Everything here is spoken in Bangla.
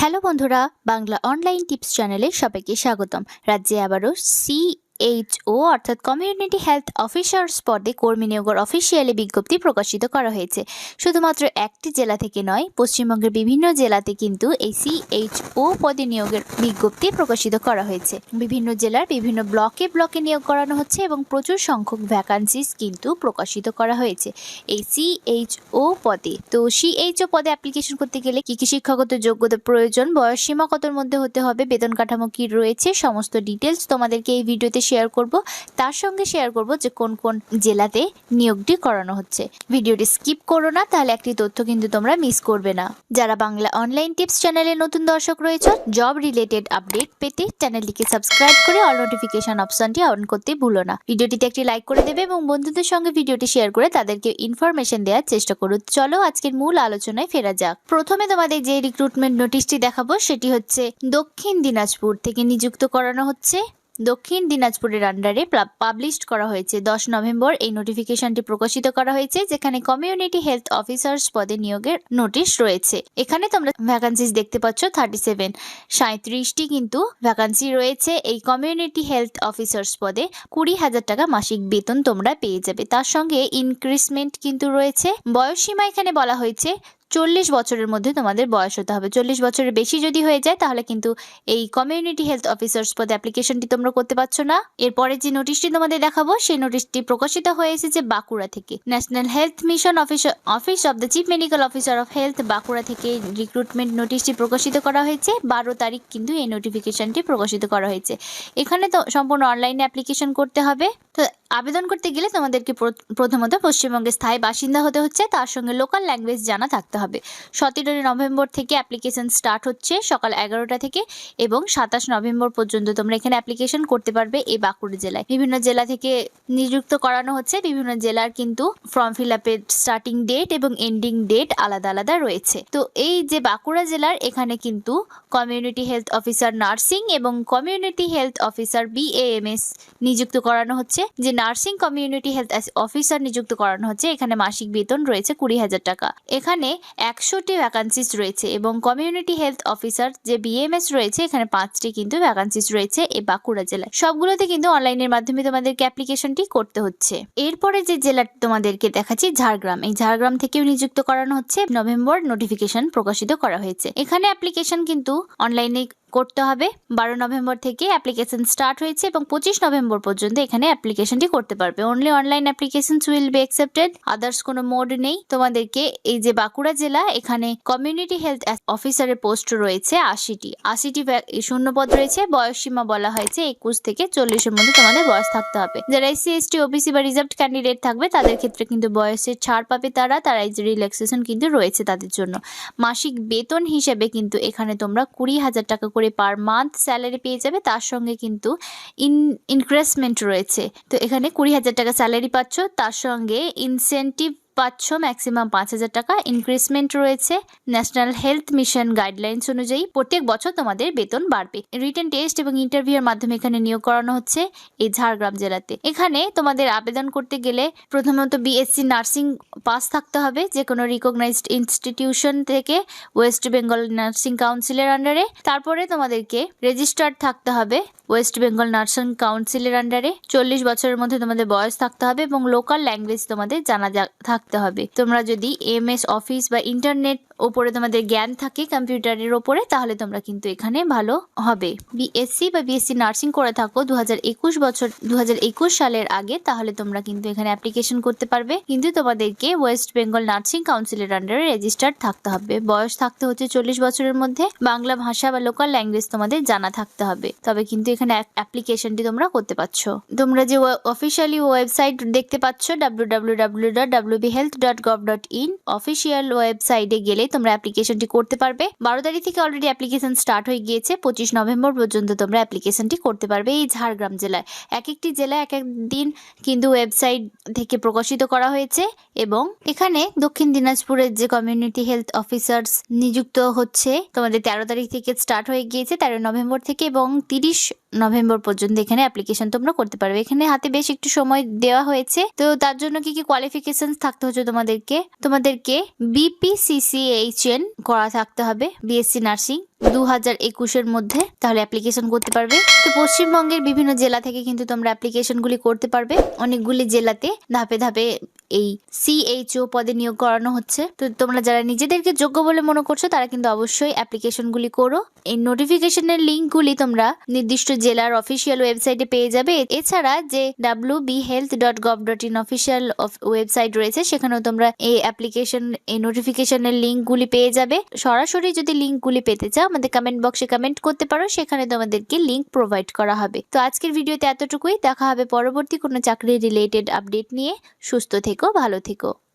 হ্যালো বন্ধুরা বাংলা অনলাইন টিপস চ্যানেলে সবাইকে স্বাগতম। রাজ্যে আবারও সিএইচও অর্থাৎ কমিউনিটি হেলথ অফিসার্স পদে কর্মী নিয়োগের অফিসিয়ালি বিজ্ঞপ্তি প্রকাশিত করা হয়েছে। শুধুমাত্র একটি জেলা থেকে নয়, পশ্চিমবঙ্গের বিভিন্ন জেলাতে কিন্তু এই সিএইচও পদে নিয়োগের বিজ্ঞপ্তি প্রকাশিত করা হয়েছে। বিভিন্ন জেলার বিভিন্ন ব্লকে ব্লকে নিয়োগ করানো হচ্ছে এবং প্রচুর সংখ্যক ভ্যাকান্সিস কিন্তু প্রকাশিত করা হয়েছে এই সিএইচও পদে। তো সিএইচও পদে অ্যাপ্লিকেশন করতে গেলে কি কি শিক্ষাগত যোগ্যতা প্রয়োজন, বয়স সীমা কতর মধ্যে হতে হবে, বেতন কাঠামো কি রয়েছে, সমস্ত ডিটেলস তোমাদেরকে এই ভিডিওতে শেয়ার করব, তার সঙ্গে শেয়ার করব যে কোন কোন জেলাতে নিয়োগটি করানো হচ্ছে। ভিডিওটি স্কিপ করো না, তাহলে একটি তথ্য কিন্তু তোমরা মিস করবে না। যারা বাংলা অনলাইন টিপস চ্যানেলে নতুন দর্শক রয়েছে জব রিলেটেড আপডেট পেতে চ্যানেলটিকে সাবস্ক্রাইব করে অল নোটিফিকেশন অপশনটি অন করতে ভুলো না। ভিডিওটিতে একটি লাইক করে দেবে এবং বন্ধুদের সঙ্গে ভিডিওটি শেয়ার করে তাদেরকে ইনফরমেশন দেওয়ার চেষ্টা করো। চলো আজকের মূল আলোচনায় ফেরা যাক। প্রথমে তোমাদের যে রিক্রুটমেন্ট নোটিশটি দেখাবো, সেটি হচ্ছে দক্ষিণ দিনাজপুর থেকে নিযুক্ত করানো হচ্ছে দক্ষিণ দিনাজপুরের আন্ডারে পাবলিশড করা হয়েছে। দশ নভেম্বর এই নোটিফিকেশনটি প্রকাশিত করা হয়েছে, যেখানে কমিউনিটি হেলথ অফিসার্স পদে নিয়োগের নোটিশ রয়েছে। এখানে তোমরা ভ্যাকান্সিস দেখতে পাচ্ছ থার্টি সেভেন সাঁত্রিশটি কিন্তু ভ্যাকান্সি রয়েছে। এই কমিউনিটি হেলথ অফিসার্স পদে কুড়ি হাজার টাকা মাসিক বেতন তোমরা পেয়ে যাবে। তার সঙ্গে ইনক্রিসমেন্ট কিন্তু রয়েছে। বয়সসীমা এখানে বলা হয়েছে চল্লিশ বছরের মধ্যে তোমাদের বয়স হতে হবে। চল্লিশ বছরের বেশি যদি হয়ে যায়, তাহলে কিন্তু এই কমিউনিটি হেলথ অফিসার্স পদে অ্যাপ্লিকেশনটি তোমরা করতে পারছ না। এরপরে যে নোটিশটি তোমাদের দেখাবো, সেই নোটিশটি প্রকাশিত হয়ে এসেছে বাঁকুড়া থেকে। National health mission office office of the chief medical officer of health Bankura থেকে রিক্রুটমেন্ট নোটিশটি প্রকাশিত করা হয়েছে। বারো তারিখ কিন্তু এই নোটিফিকেশনটি প্রকাশিত করা হয়েছে। এখানে তো সম্পূর্ণ অনলাইনে অ্যাপ্লিকেশন করতে হবে। তো আবেদন করতে গেলে তোমাদেরকে প্র- প্রথমত পশ্চিমবঙ্গের স্থায়ী বাসিন্দা হতে হচ্ছে। তার সঙ্গে লোকাল ল্যাঙ্গুয়েজ জানা থাকতে হবে। সতেরোই নভেম্বর থেকে অ্যাপ্লিকেশন স্টার্ট হচ্ছে সকাল এগারোটা থেকে এবং সাতাশ নভেম্বর পর্যন্ত তোমরা এখানে অ্যাপ্লিকেশন করতে পারবে এই বাঁকুড়া জেলায়। বিভিন্ন জেলা থেকে নিযুক্ত করানো হচ্ছে। বিভিন্ন জেলার কিন্তু ফর্ম ফিল আপের স্টার্টিং ডেট এবং এন্ডিং ডেট আলাদা আলাদা রয়েছে। তো এই যে বাঁকুড়া জেলার এখানে কিন্তু কমিউনিটি হেলথ অফিসার নার্সিং এবং কমিউনিটি হেলথ অফিসার বিএএমএস নিযুক্ত করানো হচ্ছে। যে নার্সিং কমিউনিটি হেলথ অফিসার নিযুক্ত করানো হচ্ছে, এখানে মাসিক বেতন রয়েছে কুড়ি হাজার টাকা। এখানে একশোটি ভ্যাকান্সিস রয়েছে এবং কমিউনিটি হেলথ অফিসার যে বিএমএস রয়েছে, এখানে পাঁচটি কিন্তু ভ্যাকান্সিস রয়েছে এই বাঁকুড়া জেলায়। সবগুলোতে কিন্তু অনলাইনের মাধ্যমে তোমাদেরকে অ্যাপ্লিকেশনটি করতে হচ্ছে। এরপরে যে জেলা তোমাদেরকে দেখাচ্ছি, ঝাড়গ্রাম। এই ঝাড়গ্রাম থেকেও নিযুক্ত করানো হচ্ছে। নভেম্বর নোটিফিকেশন প্রকাশিত করা হয়েছে। এখানে অ্যাপ্লিকেশন কিন্তু অনলাইনে করতে হবে। বারো নভেম্বর থেকে অ্যাপ্লিকেশন স্টার্ট হয়েছে এবং পঁচিশ নভেম্বর পর্যন্ত এখানে অ্যাপ্লিকেশনটি করতে পারবে। Only online application will be accepted others কোনো মোড নেই। তোমাদেরকে এই যে বাঁকুড়া জেলা, এখানে কমিউনিটি হেলথ অফিসারের পোস্ট রয়েছে আশিটি। আশিটি শূন্যপদ রয়েছে, বয়স সীমা বলা হয়েছে একুশ থেকে চল্লিশের মধ্যে তোমাদের বয়স থাকতে হবে। যারা এসসি এসটি ওবিসি বা রিজার্ভ ক্যান্ডিডেট থাকবে, তাদের ক্ষেত্রে কিন্তু বয়সের ছাড় পাবে তারা তারা এই যে রিল্যাক্সেশন কিন্তু রয়েছে তাদের জন্য। মাসিক বেতন হিসেবে কিন্তু এখানে তোমরা কুড়ি হাজার টাকা পার মান্থ স্যালারি পেয়ে যাবে, তার সঙ্গে কিন্তু ইন ইনক্রেসমেন্ট রয়েছে। তো এখানে কুড়ি হাজার টাকা স্যালারি পাচ্ছ, তার সঙ্গে ইনসেন্টিভ পাচ্ছ ম্যাক্সিমাম পাঁচ হাজার টাকা ইনক্রিজমেন্ট রয়েছে। ন্যাশনাল হেলথ মিশন গাইডলাইন্স অনুযায়ী প্রত্যেক বছর তোমাদের বেতন বাড়বে। রিটেন টেস্ট এবং ইন্টারভিউর মাধ্যমে এখানে নিয়োগ করানো হচ্ছে এই ঝাড়গ্রাম জেলাতে। এখানে তোমাদের আবেদন করতে গেলে প্রথমত বিএসসি নার্সিং পাস থাকতে হবে যে কোনো রিকগনাইজড ইনস্টিটিউশন থেকে ওয়েস্ট বেঙ্গল নার্সিং কাউন্সিলের আন্ডারে তারপরে তোমাদেরকে রেজিস্টার্ড থাকতে হবে ওয়েস্ট বেঙ্গল নার্সিং কাউন্সিলের আন্ডারে চল্লিশ বছরের মধ্যে তোমাদের বয়স থাকতে হবে এবং লোকাল ল্যাঙ্গুয়েজ তোমাদের জানা থাকতে হবে। তোমরা যদি এমএস অফিস বা ইন্টারনেট ওপরে তোমাদের জ্ঞান থাকে কম্পিউটারের ওপরে, তাহলে তোমরা কিন্তু এখানে ভালো হবে। বিএসসি বা বিএসসি নার্সিং করে থাকো দু বছর দু সালের আগে, তাহলে তোমরা কিন্তু এখানে অ্যাপ্লিকেশন করতে পারবে। কিন্তু তোমাদেরকে ওয়েস্ট বেঙ্গল নার্সিং কাউন্সিলের আন্ডারে রেজিস্টার্ড থাকতে হবে। বয়স থাকতে হচ্ছে চল্লিশ বছরের মধ্যে, বাংলা ভাষা বা লোকাল ল্যাঙ্গুয়েজ তোমাদের জানা থাকতে হবে। তবে কিন্তু এখানে অ্যাপ্লিকেশনটি তোমরা করতে পারছ। তোমরা যে অফিসিয়ালি ওয়েবসাইট দেখতে পাচ্ছ W W W dot W B health dot gov dot in official ওয়েবসাইটে গেলে তোমরা অ্যাপ্লিকেশনটি করতে পারবে। বারো তারিখ থেকে অলরেডি অ্যাপ্লিকেশন স্টার্ট হয়ে গিয়েছে। পঁচিশ নভেম্বর পর্যন্ত তোমরা অ্যাপ্লিকেশনটি করতে পারবে এই ঝাড়গ্রাম জেলায়। এক একটি জেলায় এক এক দিন কিন্তু ওয়েবসাইট থেকে প্রকাশিত করা হয়েছে এবং এখানে দক্ষিণ দিনাজপুরের যে কমিউনিটি হেলথ অফিসার্স নিযুক্ত হচ্ছে, তোমাদের তেরো তারিখ থেকে স্টার্ট হয়ে গিয়েছে, তেরো নভেম্বর থেকে এবং তিরিশ নভেম্বর পর্যন্ত এখানে অ্যাপ্লিকেশন তোমরা করতে পারবে। এখানে হাতে বেশ একটু সময় দেওয়া হয়েছে। তো তার জন্য কি কি কোয়ালিফিকেশন থাকতে হচ্ছে তোমাদেরকে? তোমাদেরকে বিপিসিসিএইচএন করা থাকতে হবে বিএসসি নার্সিং। দু হাজার একুশের মধ্যে তাহলে অ্যাপ্লিকেশন করতে পারবে। তো পশ্চিমবঙ্গের বিভিন্ন জেলা থেকে কিন্তু তোমরা অ্যাপ্লিকেশনগুলি করতে পারবে। অনেকগুলি জেলাতে ধাপে ধাপে এই সিএইচও পদে নিয়োগ করানো হচ্ছে। তো তোমরা যারা নিজেদেরকে যোগ্য বলে মনে করছ, তারা কিন্তু অবশ্যই অ্যাপ্লিকেশনগুলি করো। এই নোটিফিকেশনের লিঙ্কগুলি তোমরা নির্দিষ্ট জেলার অফিসিয়াল ওয়েবসাইটে পেয়ে যাবে। এছাড়া যে W B health dot gov dot in official website রয়েছে, সেখানেও তোমরা এই অ্যাপ্লিকেশন, এই নোটিফিকেশনের লিঙ্কগুলি পেয়ে যাবে। সরাসরি যদি লিঙ্কগুলি পেতে চাও, আমাদের কমেন্ট বক্সে কমেন্ট করতে পারো, সেখানে তোমাদেরকে লিঙ্ক প্রোভাইড করা হবে। তো আজকের ভিডিওতে এতটুকুই। দেখা হবে পরবর্তী কোনো চাকরি রিলেটেড আপডেট নিয়ে। সুস্থ থেকো ভালো থেকো।